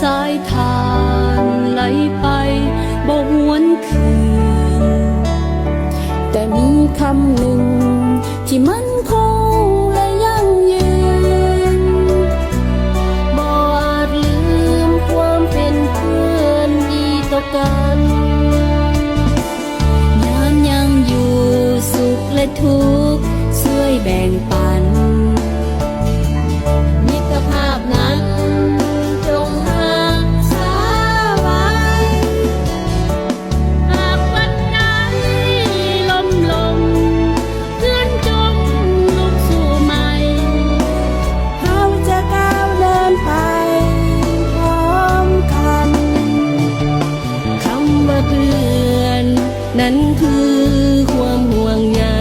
สายทานไหลไปบ่หวนคืน นั้นคือความห่วงใย